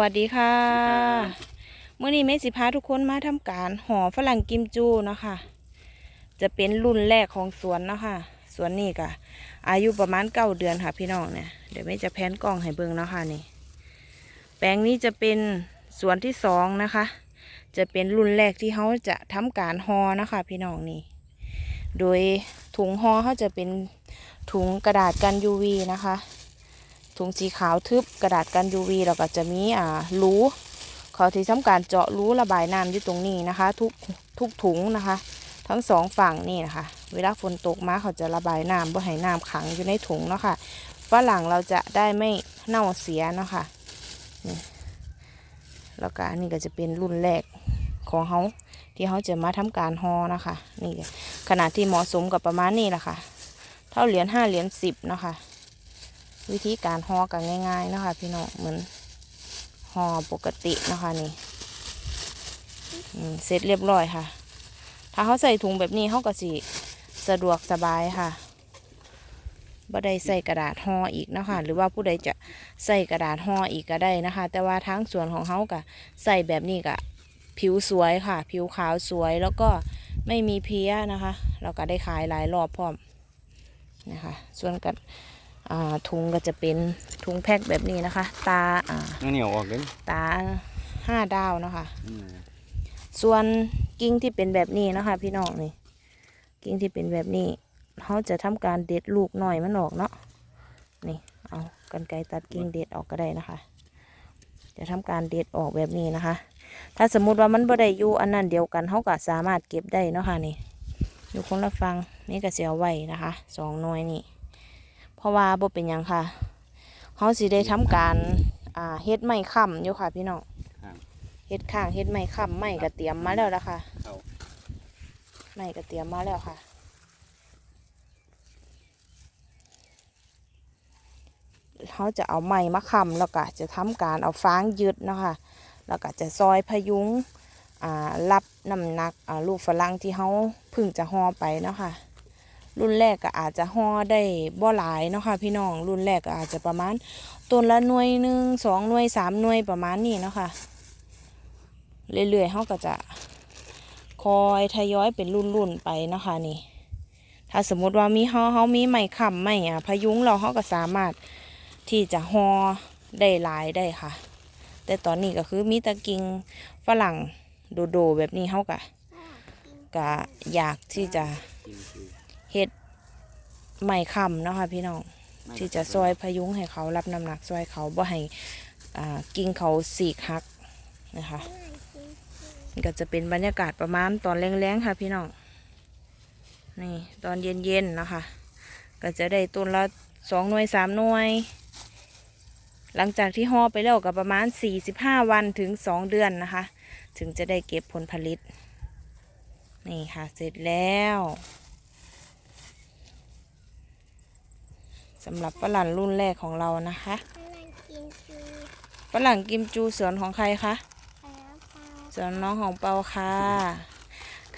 วัสดีค่ะสวัสดีครับเมื่อนี้เมสิพาทุกคนมาทำการห่อฝรั่งกิมจูเนาะคะจะเป็นรุ่นแรกของสวนเนาะค่ะ สวนนี้ก็อายุประมาณเก้าเดือนค่ะ พี่น้องเนี่ยเดี๋ยวเมจะแพนกล้องให้เบิ่งเนาะค่ะนี่ แปลงนี้จะเป็นสวนที่สองนะคะ จะเป็นรุ่นแรกที่เขาจะทำการห่อเนาะคะ พี่น้องนี่ โดยถุงห่อเขาจะเป็นถุงกระดาษกัน UV นะคะ ถุงสีขาวทึบกระดาษกัน UV แล้วก็จะมีอ่ารูเขาที่ทำการเจาะรูระบายน้ำอยู่ตรงนี้นะคะ ทุกทุกถุงนะคะ ทั้งสองฝั่งนี่นะคะ เวลาฝนตกมาเขาจะระบายน้ำเพื่ให้น้ำขังอยู่ในถุงเนาะค่ะฝรั่งเราจะได้ไม่เน่าเสียเนาะค่ะนี่แล้วก็อันนี้ก็จะเป็นรุ่นแรกของเขาที่เขาจะมาทำการห่อนะคะ นี่ขนาดที่เหมาะสมกับประมาณนี้แหละค่ะ เท่าเหรียญห้าเหรียญสิบเนาะค่ะ วิธีการห่อกันง่ายๆนะคะพี่น้องเหมือนห่อปกตินะคะนี่เสร็จเรียบร้อยค่ะ ถ้าเขาใส่ถุงแบบนี้เขาก็สิสะดวกสบายค่ะบ่ได้ใส่กระดาษห่ออีกนะคะหรือว่าผู้ใดจะใส่กระดาษห่ออีกก็ได้นะคะ แต่ว่าทางส่วนของเขาก็ใส่แบบนี้ก็ผิวสวยค่ะ ผิวขาวสวยแล้วก็ไม่มีเพี้ยนะคะ เราก็ได้ขายหลายรอบพร้อมนะคะ ส่วนกัน ถุงก็จะเป็นถุงแพ็คแบบนี้นะคะ ตาอ่าเอาเหนียวออกเลยตาห้าดาวเนาะคะอืมส่วนกิ่งที่เป็นแบบนี้เนาะคะ พี่น้องนี่กิ่งที่เป็นแบบนี้เขาจะทำการเด็ดลูกหน่อยมันออกเนาะนี่เอากันไกรตัดกิ่งเด็ดออกก็ได้นะคะ จะทำการเด็ดออกแบบนี้นะคะ ถ้าสมมุติว่ามันบ่ได้อยู่อันนั้นเดียวกันเขาก็สามารถเก็บได้เนาะค่ะนี่อยู่คนละฟังนี่ก็เสียไว้นะคะสองหน่วยนี่ เพราะว่าบ่เป็นหยังค่ะเขาสิได้ทำการอ่าเฮ็ดไม้ค้ำอยู่ค่ะ พี่น้องข้างเฮ็ดข้างเฮ็ดไม้ค้ำไม้ก็เตรียมมาแล้วละค่ะเขาไม้ก็เตรียมมาแล้วค่ะ เขาจะเอาไม้มาค้ำแล้วก็จะทำการเอาฟางยึดเนาะค่ะแล้วก็จะซอยพยุงอ่ารับน้ำหนักอ่าลูกฝรั่งที่เขาเพึ่งจะห่อไปเนาะค่ะ รุ่นแรกก็อาจจะห่อได้บ่หลายเนาะค่ะพี่น้องรุ่นแรกก็อาจจะประมาณต้นละหน่วยหนึ่งสองหน่วยสามหน่วยประมาณนี้เนาะค่ะเรื่อยๆเขาก็จะคอยทยอยเป็นรุ่นๆไปเนาะค่ะนี่ ถ้าสมมุติว่ามีเฮาเฮามีไม้ค้ำไม้อะพยุงเราเขาก็สามารถที่จะห่อได้หลายได้ค่ะ แต่ตอนนี้ก็คือมีตะกิงฝรั่งโดโดๆแบบนี้เขาก็ก็อยากที่จะ เฮ็ดไม้ค้ำเนาะค่ะพี่น้องที่จะซอยพยุงให้เขารับน้ำหนักซอยเขาบ่ให้อ่ากิ่งเขาสีกหักนะคะนี่ก็จะเป็นบรรยากาศประมาณตอนแรงๆค่ะพี่น้องนี่ตอนเย็นๆนะคะก็จะได้ต้นละสองหน่วยสามหน่วย หลังจากที่ห่อไปแล้วก็ประมาณ45วันถึง2เดือนนะคะ ถึงจะได้เก็บผลผลิต นี่ค่ะเสร็จแล้ว สำหรับฝรั่งรุ่นแรกของเรานะคะกำลังกินซีฝรั่งกิมจูสวนของใครคะไปแล้วค่ะสวนน้องของเปาค่ะ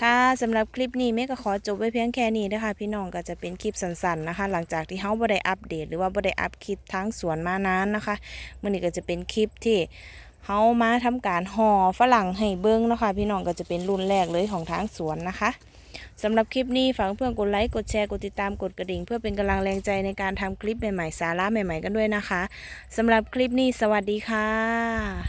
ค่ะสำหรับคลิปนี้เมย์ก็ขอจบไว้เพียงแค่นี้นะคะ พี่น้องก็จะเป็นคลิปสั้นๆนะคะ หลังจากที่เฮาบ่ได้อัปเดต หรือว่าบ่ได้อัพคลิปทั้งสวนมานานนะคะมื้อนี้ก็จะเป็นคลิปที่เฮามาทำการห่อฝรั่งให้เบิ้งเนาะคะพี่น้องก็จะเป็นรุ่นแรกเลยของทางสวนนะคะ สำหรับคลิปนี้ฝากเพื่อนกดไลค์กดแชร์กดติดตามกดกระดิ่ง เพื่อเป็นกำลังแรงใจในการทำคลิปใหม่ๆ สาระใหม่ๆ กันด้วยนะคะสำหรับคลิปนี้สวัสดีค่ะ